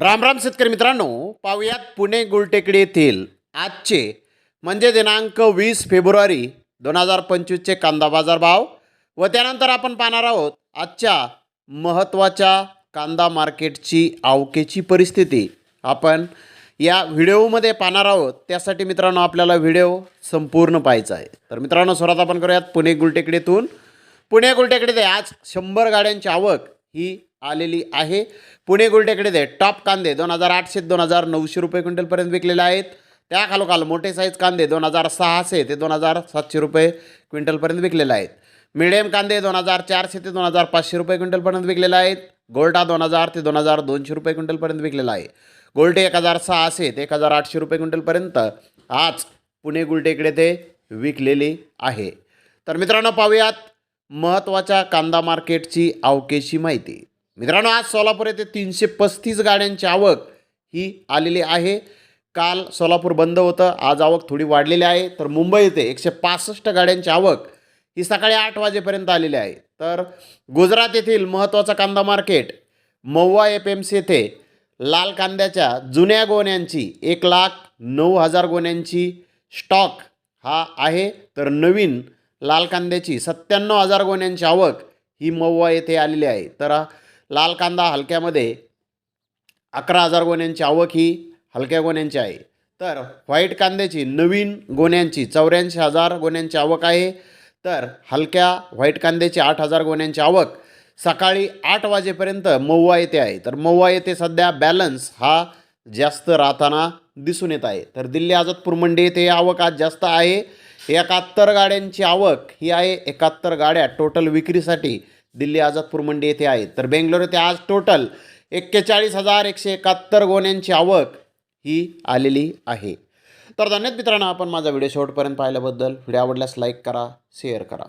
राम राम शेतकरी मित्रांनो पाहुयात पुणे गुलटेकडी येथील आजचे म्हणजे दिनांक वीस फेब्रुवारी दोन हजार पंचवीसचे कांदा बाजार भाव व त्यानंतर आपण पाहणार आहोत आजच्या महत्त्वाच्या कांदा मार्केटची आवकेची परिस्थिती. आपण या व्हिडिओमध्ये पाहणार आहोत त्यासाठी मित्रांनो आपल्याला व्हिडिओ संपूर्ण पाहायचा आहे. तर मित्रांनो सुरुवात आपण करूयात पुणे गुलटेकडीतून. पुणे गुलटेकडीत आज शंभर गाड्यांची आवक ही आलेली आहे. पुणे गुलटेकडीत टॉप कांदे दोन हजार आठशे दोन हजार नऊशे रुपये क्विंटलपर्यंत विकलेले आहेत. त्या खालोखाल मोठे साईज कांदे दोन हजार सहाशे ते दोन हजार सातशे रुपये क्विंटलपर्यंत विकलेले आहेत. मिडियम कांदे दोन हजार चारशे ते दोन हजार पाचशे रुपये क्विंटलपर्यंत विकलेले आहेत. गोल्टा दोन हजार ते दोन हजार दोनशे रुपये क्विंटलपर्यंत विकलेला आहे. गोल्टे एक हजार सहाशे ते एक हजार आठशे रुपये क्विंटलपर्यंत आज पुणे गुलटेकडे ते विकलेले आहे. तर मित्रांनो पाहूयात महत्त्वाच्या कांदा मार्केटची अवकेशी माहिती. मित्रांनो आज सोलापूर येथे तीनशे पस्तीस गाड्यांची आवक ही आलेली आहे. काल सोलापूर बंद होतं आज आवक थोडी वाढलेली आहे. तर मुंबई येथे एकशे पासष्ट गाड्यांची आवक ही सकाळी आठ वाजेपर्यंत आलेली आहे. तर गुजरात येथील महत्त्वाचा कांदा market Mahuva F M C येथे लाल कांद्याच्या जुन्या गोण्यांची एक लाख नऊ हजार गोण्यांची स्टॉक हा आहे. तर नवीन लाल कांद्याची सत्त्याण्णव हजार गोण्यांची आवक ही महुवा येथे आलेली आहे. तर लाल कांदा हलक्यामध्ये अकरा हजार गोण्यांची आवक ही हलक्या गोण्यांची आहे. तर व्हाईट कांद्याची नवीन गोण्यांची चौऱ्याऐंशी हजार गोण्यांची आवक आहे. तर हलक्या व्हाईट कांद्याची आठ हजार गोण्यांची आवक. सकाळी आठ वाजेपर्यंत मऊवा येथे आहे. तर मऊवा येथे सध्या बॅलन्स हा जास्त राहताना दिसून येत आहे. तर दिल्ली आझादपूर मंडी येथे आवक आज जास्त आहे. एकाहत्तर गाड्यांची आवक ही आहे. एकाहत्तर गाड्या टोटल विक्रीसाठी दिल्ली आझादपूर मंडी येथे आहे तर बेंगलोर येथे आज टोटल एक्केचाळीस हजार एकशे एकाहत्तर गोण्यांची आवक ही आलेली आहे. तर धन्यवाद मित्रांनो आपण माझा व्हिडिओ शेवटपर्यंत पाहिल्याबद्दल. व्हिडिओ आवडल्यास लाईक करा शेअर करा.